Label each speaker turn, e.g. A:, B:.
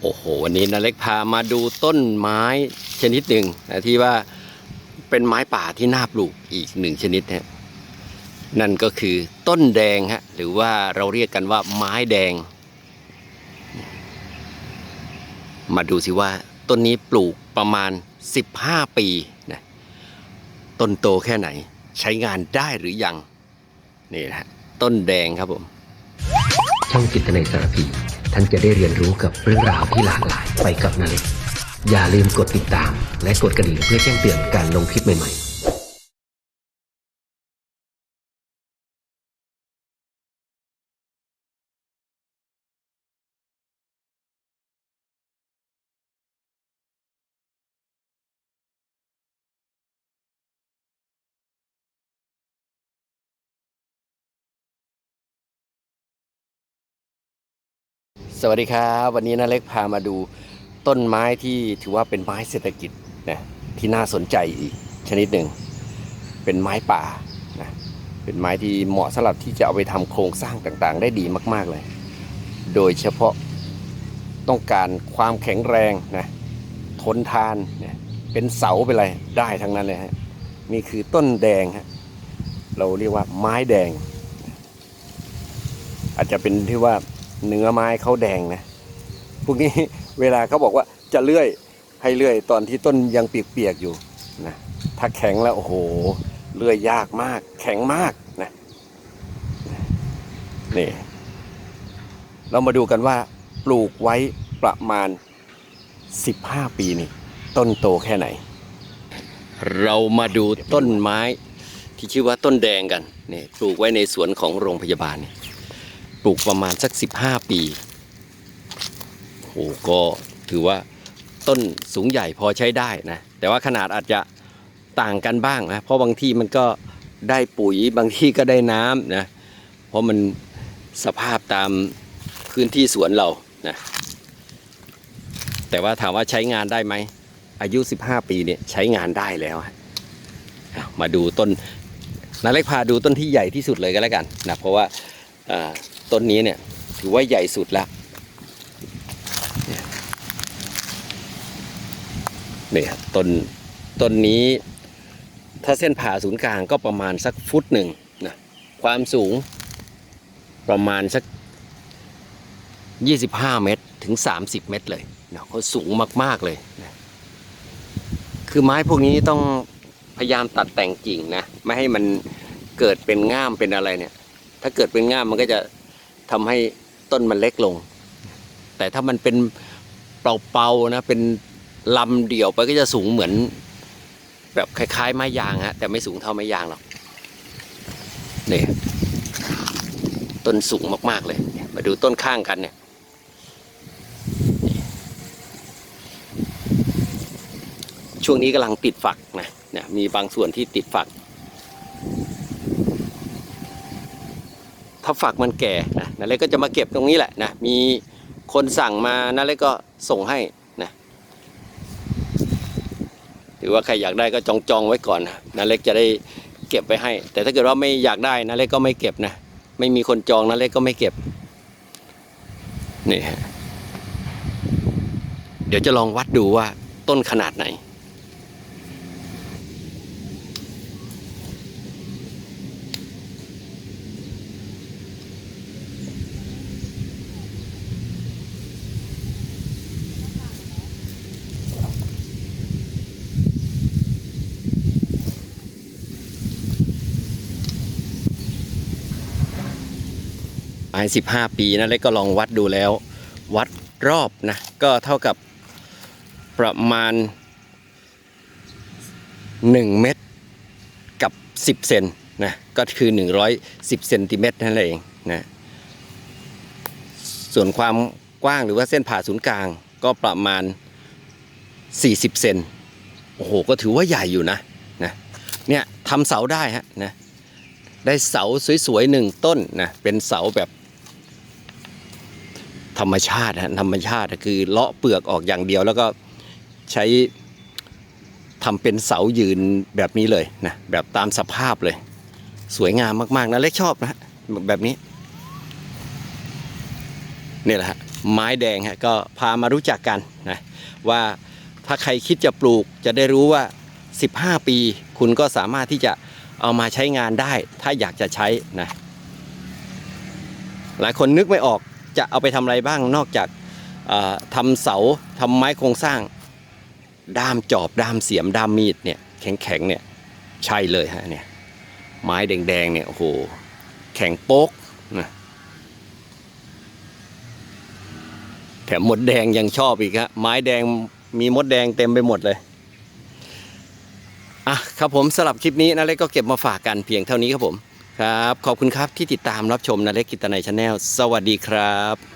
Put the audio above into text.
A: โอ้โห วันนี้นาเล็กพามาดูต้นไม้ชนิดหนึ่งนะที่ว่าเป็นไม้ป่าที่น่าปลูกอีกหนึ่งชนิดฮะนั่นก็คือต้นแดงฮะหรือว่าเราเรียกกันว่าไม้แดง มาดูสิว่าต้นนี้ปลูกประมาณ 15 ปีนะต้นโตแค่ไหนใช้งานได้หรือยัง นี่นะฮะต้นแดงครับผม
B: ช่องจิตในสารพี ท่านจะได้เรียนรู้กับเรื่องราวที่หลากหลายไปกับนาเล็กอย่าลืมกดติดตาม และกดกระดิ่งเพื่อแจ้งเตือนการลงคลิปใหม่ๆ
A: สวัสดีครับวันนี้นาเล็กพามาดูต้นไม้ที่ถือว่าเป็นไม้เศรษฐกิจนะที่น่าสนใจอีกชนิดหนึ่ง เป็นไม้ป่านะเป็นไม้ที่เหมาะสำหรับที่จะเอาไปทำโครงสร้างต่างๆ ได้ดีมาก ๆเลย โดยเฉพาะต้องการความแข็งแรงนะทนทานนี่ยเป็นเสาเป็นอะไรได้ทั้งนั้นเลยฮะนี่คือต้นแดงฮะเราเรียกว่าไม้แดง อาจจะเป็นที่ว่า เนื้อไม้เขาแดงนะพวกนี้เวลาเขาบอกว่าจะเลื่อยให้เลื่อยตอนที่ต้นยังเปียกๆอยู่นะถ้าแข็งแล้วโอ้โหเลื่อยยากมาก แข็งมากนะนี่เรามาดูกันว่าปลูกไว้ประมาณ 15 ปีนี่ ต้นโตแค่ไหน เรามาดูต้นไม้ที่ชื่อว่าต้นแดงกันนี่ปลูกไว้ในสวนของโรงพยาบาลนี่ ลูกประมาณสัก 15 ปีโอ้ก็ถือว่าต้นสูงใหญ่พอใช้ได้นะ แต่ว่าขนาดอาจจะต่างกันบ้างนะเพราะบางที่มันก็ได้ปุ๋ยบางที่ก็ได้น้ำนะเพราะมันสภาพตามพื้นที่สวนเรานะแต่ว่าถามว่าใช้งานได้ไหม อายุ 15 ปีเนี่ยใช้งานได้แล้วมาดูต้นนาเล็กพาดูต้นที่ใหญ่ที่สุดเลยก็แล้วกันนะเพราะว่าอ่า ต้นนี้เนี่ย ถือว่าใหญ่สุดละเนี่ยนี่ครับต้นต้นนี้ ถ้าเส้นผ่าศูนย์กลางก็ประมาณสักฟุตหนึ่งนะความสูงประมาณสัก 25 เมตรถึง 30 เมตรเลยนะเขาสูงมาก ๆ เลยนะคือไม้พวกนี้ต้องพยายามตัดแต่งกิ่งนะ ไม่ให้มันเกิดเป็นง่ามเป็นอะไรเนี่ย ถ้าเกิดเป็นง่ามมันก็จะ ทำให้ต้นมันเล็กลง แต่ถ้ามันเป็นเปล่าๆนะเป็นลำเดี่ยวไปก็จะสูงเหมือน แบบคล้าย ๆ ไม้ยางฮะแต่ไม่สูงเท่าไม้ยางหรอกนี่ต้นสูงมากๆเลยเนี่ยมาดูต้นข้างกันเนี่ยช่วงนี้กำลังติดฝักนะเนี่ยมีบางส่วนที่ติดฝัก ถ้าฝักมันแก่นะนาเล็กก็จะมาเก็บตรงนี้แหละนะมีคนสั่งมานาเล็กก็ส่งให้นะหรือว่าใครอยากได้ก็จองจองไว้ก่อนนะนาเล็กจะได้เก็บไว้ให้ แต่ถ้าเกิดว่าไม่อยากได้นาเล็กก็ไม่เก็บนะไม่มีคนจองนาเล็กก็ไม่เก็บนี่ฮะเดี๋ยวจะลองวัดดูว่าต้นขนาดไหน ไม้สิบห้าปีนะเล็กก็ลองวัดดูแล้ว วัดรอบนะก็เท่ากับประมาณ 1 เมตรกับ 10 เซนนะก็คือ 110เซนติเมตรนั่นเองนะส่วนความกว้างหรือว่าเส้นผ่าศูนย์กลางก็ประมาณ 40 เซนโอ้โห ก็ถือว่าใหญ่อยู่นะนะเนี่ยทำเสาได้ฮะนะได้เสาสวยๆหนึ่งต้นนะเป็นเสาแบบ ธรรมชาติฮะธรรมชาติคือเลาะเปลือกออกอย่างเดียว แล้วก็ใช้ทำเป็นเสายืนแบบนี้เลยนะแบบตามสภาพเลย สวยงามมากๆนะเล็กชอบนะฮะแบบนี้นี่แหละฮะไม้แดงฮะก็พามารู้จักกันนะว่าถ้าใครคิดจะปลูกจะได้รู้ว่า 15 ปี คุณก็สามารถที่จะเอามาใช้งานได้ ถ้าอยากจะใช้นะหลายคนนึกไม่ออก จะเอาไปทำอะไรบ้างนอกจากเอ่อทำเสาทำไม้โครงสร้าง ด้ามจอบด้ามเสียมด้ามมีดเนี่ยแข็งๆเนี่ยใช่เลยฮะเนี่ยไม้แดงๆเนี่ยโอ้โหแข็งโป๊กนะแถมมดแดงยังชอบอีกฮะไม้แดงมีมดแดงเต็มไปหมดเลย อะครับผมสลับคลิปนี้นาเล็กก็เก็บมาฝากกันเพียงเท่านี้ครับผม ครับ ขอบคุณครับที่ติดตามรับชมนาเล็กกิตนายชาแนลสวัสดีครับ